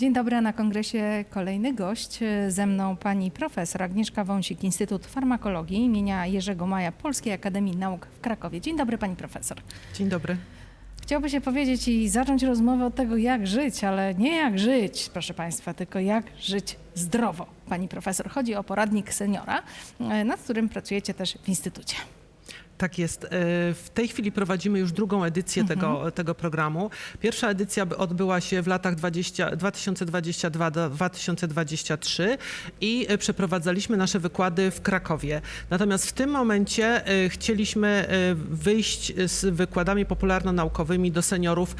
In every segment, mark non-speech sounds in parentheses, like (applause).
Dzień dobry, na kongresie kolejny gość. Ze mną pani profesor Agnieszka Wąsik, Instytut Farmakologii imienia Jerzego Maja Polskiej Akademii Nauk w Krakowie. Dzień dobry pani profesor. Dzień dobry. Chciałby się powiedzieć i zacząć rozmowę od tego, jak żyć, ale nie jak żyć, proszę Państwa, tylko jak żyć zdrowo. Pani profesor, chodzi o poradnik seniora, e, nad którym pracujecie też w Instytucie. Tak jest. E, W tej chwili prowadzimy już drugą edycję tego, tego programu. Pierwsza edycja by- odbyła się w latach 20, 2022-2023 i e, przeprowadzaliśmy nasze wykłady w Krakowie. Natomiast w tym momencie e, chcieliśmy wyjść z wykładami popularno-naukowymi do seniorów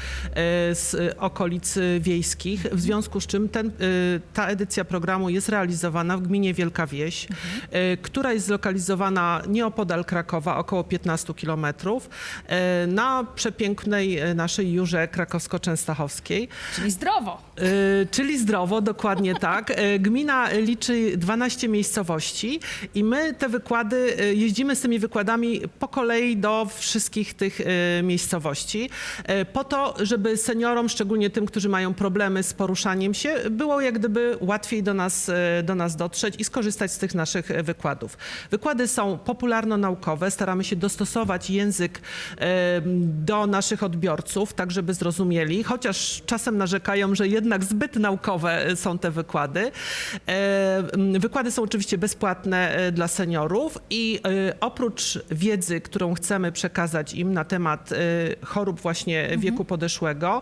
z okolic wiejskich, w związku z czym ten, ta edycja programu jest realizowana w gminie Wielka Wieś, e, która jest zlokalizowana nieopodal Krakowa, około 15 kilometrów, e, na przepięknej e, naszej Jurze krakowsko-częstochowskiej. Czyli zdrowo. Y, Czyli zdrowo, dokładnie (laughs) tak. Gmina liczy 12 miejscowości i my te wykłady, jeździmy z tymi wykładami po kolei do wszystkich tych miejscowości, po to, żeby seniorom, szczególnie tym, którzy mają problemy z poruszaniem się, było jak gdyby łatwiej do nas, do nas dotrzeć i skorzystać z tych naszych wykładów. Wykłady są popularno-naukowe, staramy się dostosować język do naszych odbiorców, tak żeby zrozumieli, chociaż czasem narzekają, że jednak zbyt naukowe e, są te wykłady. Wykłady są oczywiście bezpłatne e, dla seniorów i e, oprócz wiedzy, którą chcemy przekazać im na temat chorób właśnie wieku podeszłego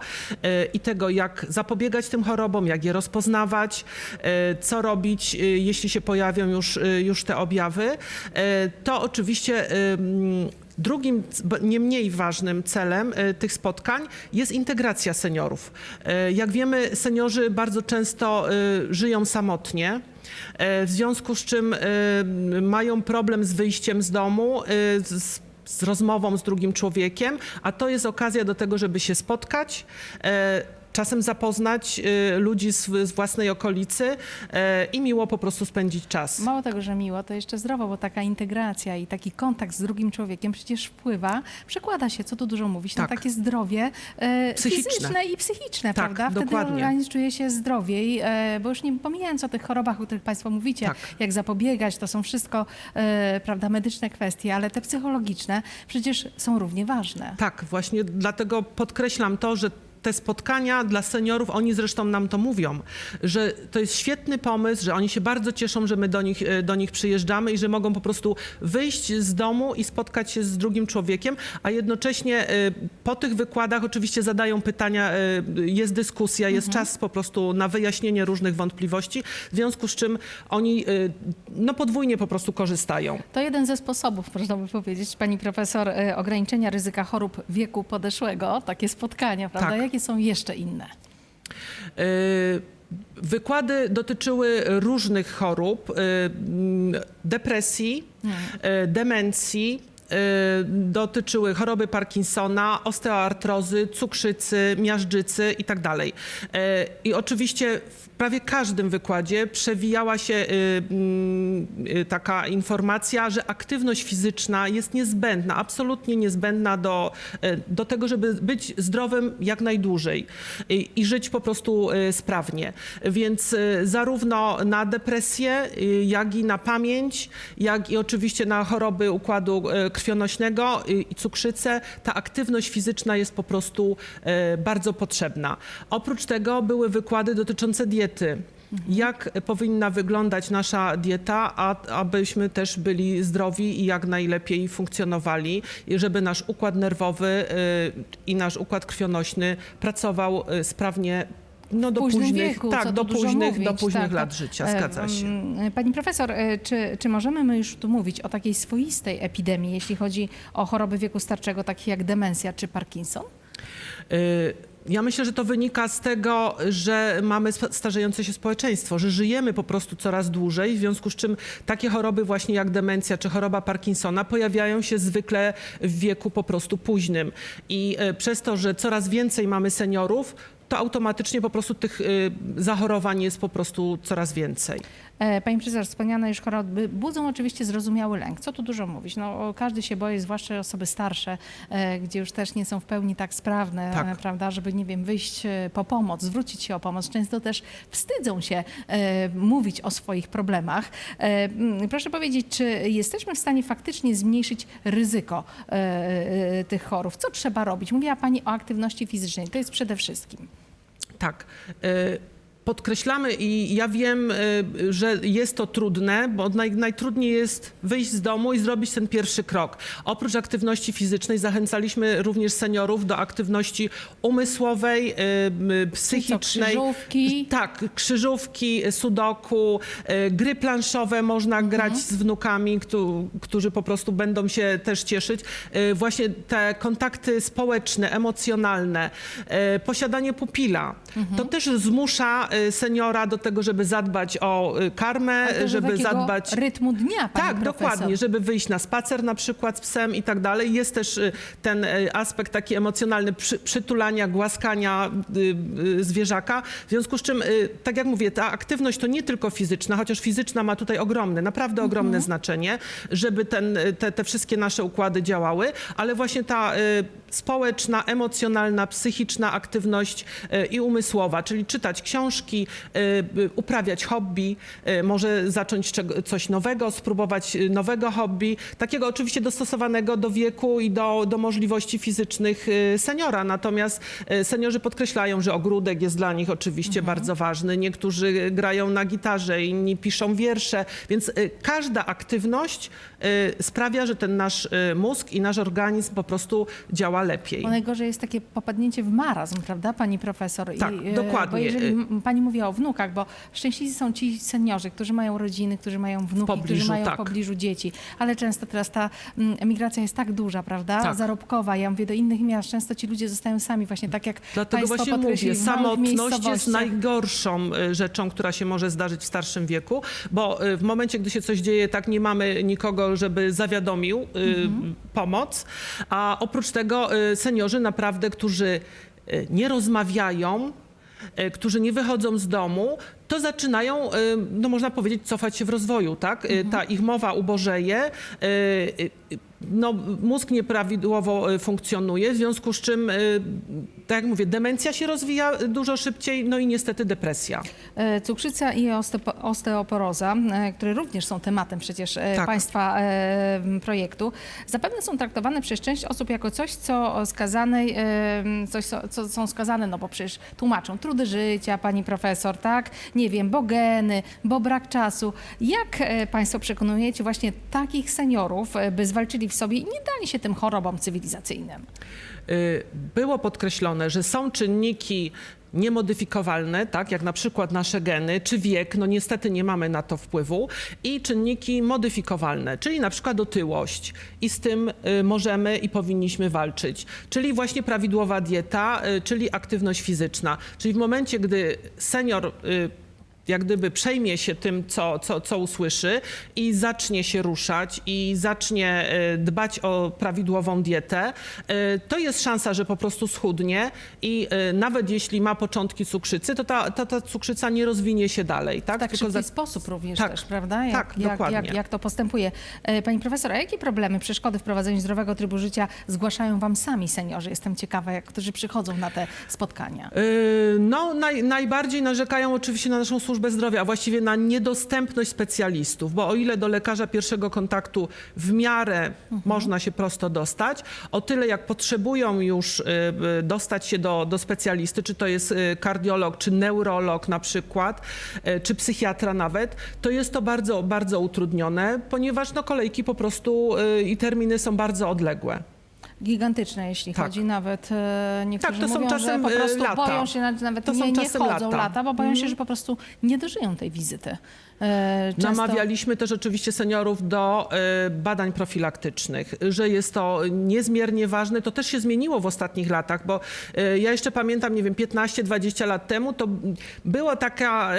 i tego, jak zapobiegać tym chorobom, jak je rozpoznawać, co robić, jeśli się pojawią już, już te objawy, to oczywiście Drugim, nie mniej ważnym celem e, tych spotkań jest integracja seniorów. E, Jak wiemy, seniorzy bardzo często e, żyją samotnie. W związku z czym mają problem z wyjściem z domu, z, z rozmową z drugim człowiekiem, a to jest okazja do tego, żeby się spotkać. Czasem zapoznać e, ludzi z, z własnej okolicy e, i miło po prostu spędzić czas. Mało tego, że miło, to jeszcze zdrowo, bo taka integracja i taki kontakt z drugim człowiekiem przecież wpływa, przekłada się, co tu dużo mówić, na Tak. takie zdrowie e, Psychiczne. fizyczne i psychiczne, Tak, prawda? Wtedy dokładnie. organizm czuje się zdrowiej, bo już nie pomijając o tych chorobach, o których Państwo mówicie, Tak. jak zapobiegać, to są wszystko, prawda, medyczne kwestie, ale te psychologiczne przecież są równie ważne. Tak, właśnie dlatego podkreślam to, że te spotkania dla seniorów, oni zresztą nam to mówią, że to jest świetny pomysł, że oni się bardzo cieszą, że my do nich, e, do nich przyjeżdżamy i że mogą po prostu wyjść z domu i spotkać się z drugim człowiekiem, a jednocześnie e, po tych wykładach oczywiście zadają pytania, e, jest dyskusja, jest czas po prostu na wyjaśnienie różnych wątpliwości, w związku z czym oni no podwójnie po prostu korzystają. To jeden ze sposobów, można by powiedzieć, pani profesor, ograniczenia ryzyka chorób wieku podeszłego, takie spotkania, prawda? Tak. Jakie są jeszcze inne? E, Wykłady dotyczyły różnych chorób, e, mm, depresji, e, demencji, e, dotyczyły choroby Parkinsona, osteoartrozy, cukrzycy, miażdżycy itd. E, I oczywiście w prawie każdym wykładzie przewijała się mm, taka informacja, że aktywność fizyczna jest niezbędna, absolutnie niezbędna do, e, do tego, żeby być zdrowym jak najdłużej i, i żyć po prostu e, sprawnie. Więc zarówno na depresję, jak i na pamięć, jak i oczywiście na choroby układu krwionośnego i cukrzycę, ta aktywność fizyczna jest po prostu bardzo potrzebna. Oprócz tego były wykłady dotyczące diety. Jak powinna wyglądać nasza dieta, a, abyśmy też byli zdrowi i jak najlepiej funkcjonowali, żeby nasz układ nerwowy y, i nasz układ krwionośny pracował y, sprawnie no, do późnych, wieku, tak, do późnych, mówić, do późnych tak, lat życia, zgadza się. mm, Pani profesor, e, czy, czy możemy my już tu mówić o takiej swoistej epidemii, jeśli chodzi o choroby wieku starczego, takie jak demencja czy Parkinson? Y, Ja myślę, że to wynika z tego, że mamy starzejące się społeczeństwo, że żyjemy po prostu coraz dłużej, w związku z czym takie choroby właśnie jak demencja czy choroba Parkinsona pojawiają się zwykle w wieku po prostu późnym. I y, przez to, że coraz więcej mamy seniorów, to automatycznie po prostu tych y, zachorowań jest po prostu coraz więcej. E, Pani profesor, wspomniane już choroby budzą oczywiście zrozumiały lęk. Co tu dużo mówić? No, każdy się boi, zwłaszcza osoby starsze, e, gdzie już też nie są w pełni tak sprawne, Tak. e, prawda, żeby, nie wiem, wyjść po pomoc, zwrócić się o pomoc. Często też wstydzą się mówić o swoich problemach. Proszę powiedzieć, czy jesteśmy w stanie faktycznie zmniejszyć ryzyko tych chorób? Co trzeba robić? Mówiła Pani o aktywności fizycznej. To jest przede wszystkim. Tak. Podkreślamy i ja wiem, e, że jest to trudne, bo naj, najtrudniej jest wyjść z domu i zrobić ten pierwszy krok. Oprócz aktywności fizycznej zachęcaliśmy również seniorów do aktywności umysłowej, m, psychicznej. krzyżówki? Tak, krzyżówki, sudoku, e, gry planszowe można grać z wnukami, któ- którzy po prostu będą się też cieszyć. Właśnie te kontakty społeczne, emocjonalne, posiadanie pupila, to też zmusza seniora do tego, żeby zadbać o e, karmę, Ale też żeby takiego zadbać... rytmu dnia, pani Tak, profesor. dokładnie, żeby wyjść na spacer na przykład z psem i tak dalej. Jest też y, ten y, aspekt taki emocjonalny przy, przytulania, głaskania y, y, zwierzaka. W związku z czym, y, tak jak mówię, ta aktywność to nie tylko fizyczna, chociaż fizyczna ma tutaj ogromne, naprawdę ogromne znaczenie, żeby ten, y, te, te wszystkie nasze układy działały, ale właśnie ta y, społeczna, emocjonalna, psychiczna aktywność y, i umysłowa, czyli czytać książki, y, uprawiać hobby, y, może zacząć coś nowego, spróbować nowego hobby, takiego oczywiście dostosowanego do wieku i do, do możliwości fizycznych seniora. Natomiast seniorzy podkreślają, że ogródek jest dla nich oczywiście bardzo ważny. Niektórzy grają na gitarze, inni piszą wiersze, więc każda aktywność sprawia, że ten nasz mózg i nasz organizm po prostu działa lepiej. Bo najgorzej jest takie popadnięcie w marazm, prawda, pani profesor? Tak, e, dokładnie. Bo jeżeli pani mówiła o wnukach, bo szczęśliwi są ci seniorzy, którzy mają rodziny, którzy mają wnuki, którzy pobliżu, mają tak. w pobliżu dzieci. Ale często teraz ta emigracja jest tak duża, prawda? Tak. Zarobkowa. Ja mówię do innych miast, często ci ludzie zostają sami, właśnie tak jak Dlatego właśnie mówię, samotność jest najgorszą y, rzeczą, która się może zdarzyć w starszym wieku, bo y, w momencie, gdy się coś dzieje, tak nie mamy nikogo, żeby zawiadomił y, pomoc, a oprócz tego seniorzy naprawdę, którzy y, nie rozmawiają, y, którzy nie wychodzą z domu, to zaczynają, y, no można powiedzieć, cofać się w rozwoju, tak? Y, Ta ich mowa ubożeje, y, y, no, mózg nieprawidłowo y, funkcjonuje, w związku z czym, y, tak jak mówię, demencja się rozwija dużo szybciej, no i niestety depresja. E, Cukrzyca i osteopo- osteoporoza, e, które również są tematem przecież e, Tak. Państwa projektu, zapewne są traktowane przez część osób jako coś, co skazanej, coś, co, są skazane, no bo przecież tłumaczą trudy życia, pani profesor, tak? Nie wiem, bo geny, bo brak czasu. Jak Państwo przekonujecie właśnie takich seniorów, by zwalczyli w sobie i nie dali się tym chorobom cywilizacyjnym? Y, Było podkreślone, że są czynniki niemodyfikowalne, tak, jak na przykład nasze geny, czy wiek, no niestety nie mamy na to wpływu, i czynniki modyfikowalne, czyli na przykład otyłość. I z tym y, możemy i powinniśmy walczyć, czyli właśnie prawidłowa dieta, y, czyli aktywność fizyczna, czyli w momencie, gdy senior jak gdyby przejmie się tym, co, co, co usłyszy i zacznie się ruszać i zacznie e, dbać o prawidłową dietę, e, to jest szansa, że po prostu schudnie i e, nawet jeśli ma początki cukrzycy, to ta, ta, ta cukrzyca nie rozwinie się dalej. Tak, Tak, Tylko za- sposób również Tak, też, prawda? Jak, tak, jak, dokładnie. Jak, jak to postępuje. E, Pani profesor, a jakie problemy, przeszkody w prowadzeniu zdrowego trybu życia zgłaszają Wam sami seniorzy? Jestem ciekawa, jak, którzy przychodzą na te spotkania. No, naj, najbardziej narzekają oczywiście na naszą służbę zdrowia, a właściwie na niedostępność specjalistów, bo o ile do lekarza pierwszego kontaktu w miarę można się prosto dostać, o tyle jak potrzebują już yy, yy, dostać się do, do specjalisty, czy to jest yy, kardiolog, czy neurolog na przykład, czy psychiatra nawet, to jest to bardzo, bardzo utrudnione, ponieważ no, kolejki po prostu i terminy są bardzo odległe. Gigantyczne, jeśli Tak. chodzi nawet, e, niektórzy Tak, to są mówią, czasem, że po e, prostu lata. boją się, nawet, To są nie, nie czasem chodzą lata. Mhm. lata, bo boją się, że po prostu nie dożyją tej wizyty. E, Często... Namawialiśmy też oczywiście seniorów do y, badań profilaktycznych, że jest to niezmiernie ważne. To też się zmieniło w ostatnich latach, bo y, ja jeszcze pamiętam, nie wiem, 15-20 lat temu to było taka,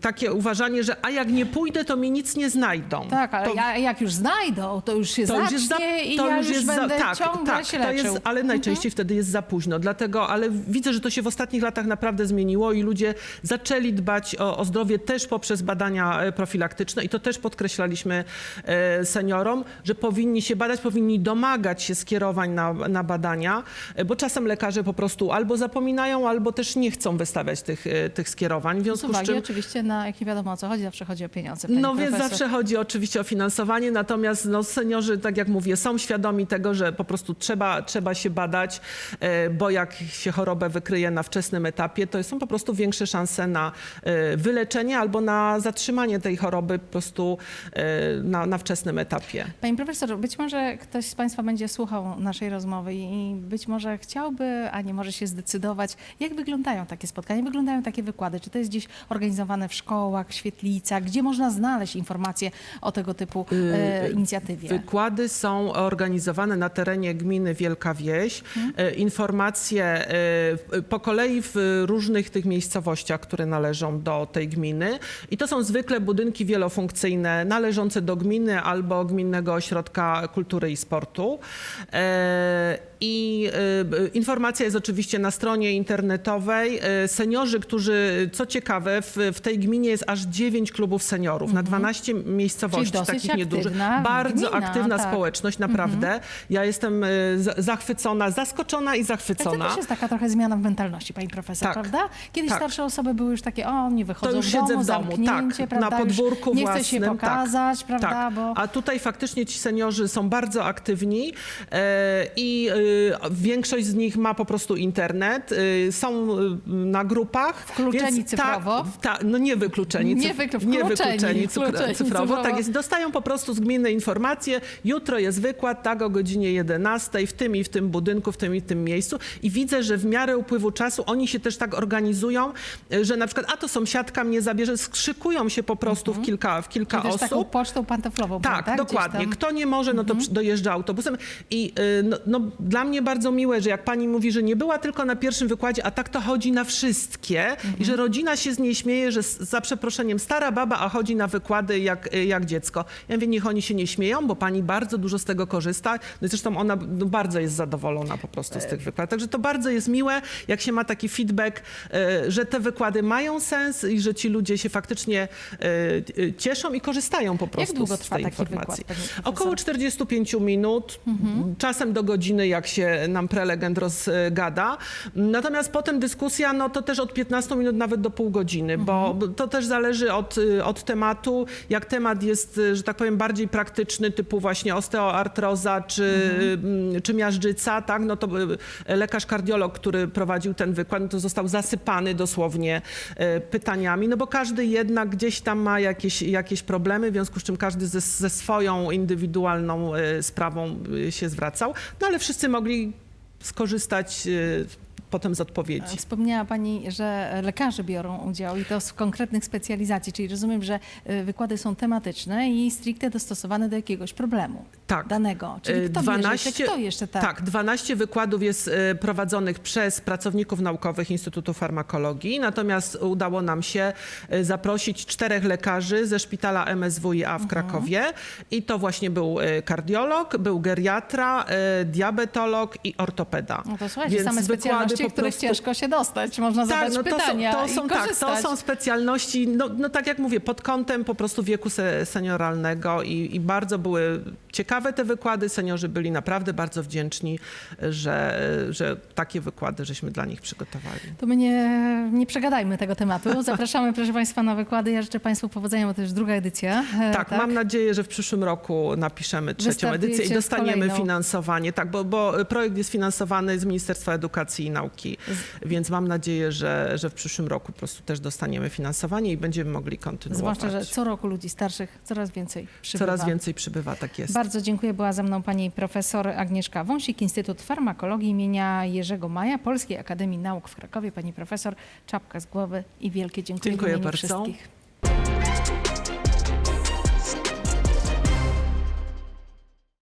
takie uważanie, że a jak nie pójdę, to mi nic nie znajdą. Tak, ale to, ja, jak już znajdą, to już się to zacznie już za, i to nie ja już już jest za, będę tak, ciągle tak, się to leczył. jest, ale najczęściej wtedy jest za późno. Dlatego, ale widzę, że to się w ostatnich latach naprawdę zmieniło i ludzie zaczęli dbać o, o zdrowie też poprzez badania e, profilaktyczne i to też podkreślaliśmy e, seniorom, że powinni się badać, powinni domagać się skierowań na, na badania, e, bo czasem lekarze po prostu albo zapominają, albo też nie chcą wystawiać tych, tych skierowań. W Z związku z uwagi czym oczywiście na, jak nie wiadomo o co chodzi, zawsze chodzi o pieniądze. No więc profesor. zawsze chodzi oczywiście o finansowanie, natomiast no, seniorzy, tak jak mówię, są świadomi tego, że po prostu trzeba, trzeba się badać, bo jak się chorobę wykryje na wczesnym etapie, to są po prostu większe szanse na e, wyleczenie albo na zatrzymanie tej choroby po prostu e, na, na wczesnym etapie. Pani profesor, być może ktoś z Państwa będzie słuchał naszej rozmowy i być może chciałby, a nie może się zdecydować, jak wyglądają takie spotkania, jak wyglądają takie wykłady. Czy to jest gdzieś organizowane w szkołach, świetlicach, gdzie można znaleźć informacje o tego typu e, inicjatywie? Wykłady są organizowane na terenie gminy Wielka Wieś. E, Informacje po kolei w różnych tych miejscowościach, które należą do tej gminy. I to są zwykle budynki wielofunkcyjne należące do gminy albo Gminnego Ośrodka Kultury i Sportu. E, I e, informacja jest oczywiście na stronie internetowej. E, Seniorzy, którzy, co ciekawe, w, w tej gminie jest aż 9 klubów seniorów na 12 miejscowości, Mhm. dosyć takich niedużych. Bardzo gmina, aktywna tak. społeczność, naprawdę. Ja jestem zachwycona, zaskoczona i Ale to zachwycona. też jest taka trochę zmiana w mentalności, pani profesor, Tak. prawda? Kiedyś Tak. starsze osoby były już takie, o, nie wychodzą To już siedzę w domu, tak, prawda? na podwórku Nie własnym. chce się tak, pokazać, prawda? Tak. Bo A tutaj faktycznie ci seniorzy są bardzo aktywni e, i e, większość z nich ma po prostu internet, e, są na grupach. Wkluczeni więc cyfrowo? Ta, ta, no nie wykluczeni. Nie cyf- nie wykluczeni cyfro- wkluczeni cyfrowo. cyfrowo. Tak jest. Dostają po prostu z gminy informacje. Jutro jest wykład, tak o godzinie 11 w tym i w tym budynku, w tym i w tym miejscu. I widzę, że w miarę upływu czasu oni się też tak organizują, że na przykład, a to sąsiadka mnie zabierze, skrzykują się po prostu w kilka, w kilka Mhm. też taką osób. pocztą pantoflową, Tak? Gdzieś dokładnie. Mhm. Kto nie może, no to przy- dojeżdża autobusem. I y, no, no, dla mnie bardzo miłe, że jak pani mówi, że nie była tylko na pierwszym wykładzie, a tak to chodzi na wszystkie Mhm. i że rodzina się z niej śmieje, że za przeproszeniem stara baba, a chodzi na wykłady jak, y, jak dziecko. Ja mówię, niech oni się nie śmieją, bo pani bardzo dużo z tego korzysta. No i zresztą ona no, bardzo jest zadowolona po prostu z tych wykładów. Także to bardzo jest miłe, jak się ma taki feedback, y, że te wykłady mają sens i że ci ludzie się faktycznie y, y, cieszą i korzystają po prostu długo z trwa tej taki wykład, informacji. profesor? Około 45 minut, czasem do godziny, jak się nam prelegent rozgada. Natomiast potem dyskusja, no to też od 15 minut nawet do pół godziny, bo bo to też zależy od, y, od tematu. Jak temat jest, y, że tak powiem, bardziej praktyczny, typu właśnie osteoartroza czy, mm, czy miażdżyca, tak, no to y, lekarz kardiolog, który prowadził ten wykład, no to został zasypany dosłownie pytaniami, no bo każdy jednak gdzieś tam ma jakieś, jakieś problemy, w związku z czym każdy ze, ze swoją indywidualną y, sprawą y, się zwracał, no ale wszyscy mogli skorzystać y, potem z odpowiedzi. Wspomniała Pani, że lekarze biorą udział i to z konkretnych specjalizacji, czyli rozumiem, że y, wykłady są tematyczne i stricte dostosowane do jakiegoś problemu Tak. danego. Czyli Y, kto 12, jeszcze, kto jeszcze tak? Tak, 12 wykładów jest y, prowadzonych przez pracowników naukowych Instytutu Farmakologii, natomiast udało nam się zaprosić czterech lekarzy ze szpitala MSWiA Mhm. w Krakowie i to właśnie był kardiolog, był geriatra, diabetolog i ortopeda. No to słuchajcie, Więc same wykłady w których prostu- ciężko się dostać. Można zadać no to pytania są, to i są, tak, korzystać. to są specjalności, no, no tak jak mówię, pod kątem po prostu wieku se, senioralnego i, i bardzo były ciekawe te wykłady. Seniorzy byli naprawdę bardzo wdzięczni, że, że takie wykłady żeśmy dla nich przygotowali. To my nie, nie przegadajmy tego tematu. (laughs) Zapraszamy, proszę Państwa, na wykłady. Ja życzę Państwu powodzenia, bo to już druga edycja. e, Tak, mam nadzieję, że w przyszłym roku napiszemy trzecią edycję i dostaniemy finansowanie. Tak, bo, bo projekt jest finansowany z Ministerstwa Edukacji i Nauki, więc mam nadzieję, że, że w przyszłym roku po prostu też dostaniemy finansowanie i będziemy mogli kontynuować. Zwłaszcza, że co roku ludzi starszych coraz więcej przybywa. Coraz więcej przybywa, tak jest. Bardzo dziękuję. Była ze mną pani profesor Agnieszka Wąsik, Instytut Farmakologii imienia Jerzego Maja, Polskiej Akademii Nauk w Krakowie. Pani profesor, czapka z głowy i wielkie dziękuję, Dziękuję bardzo. wszystkich.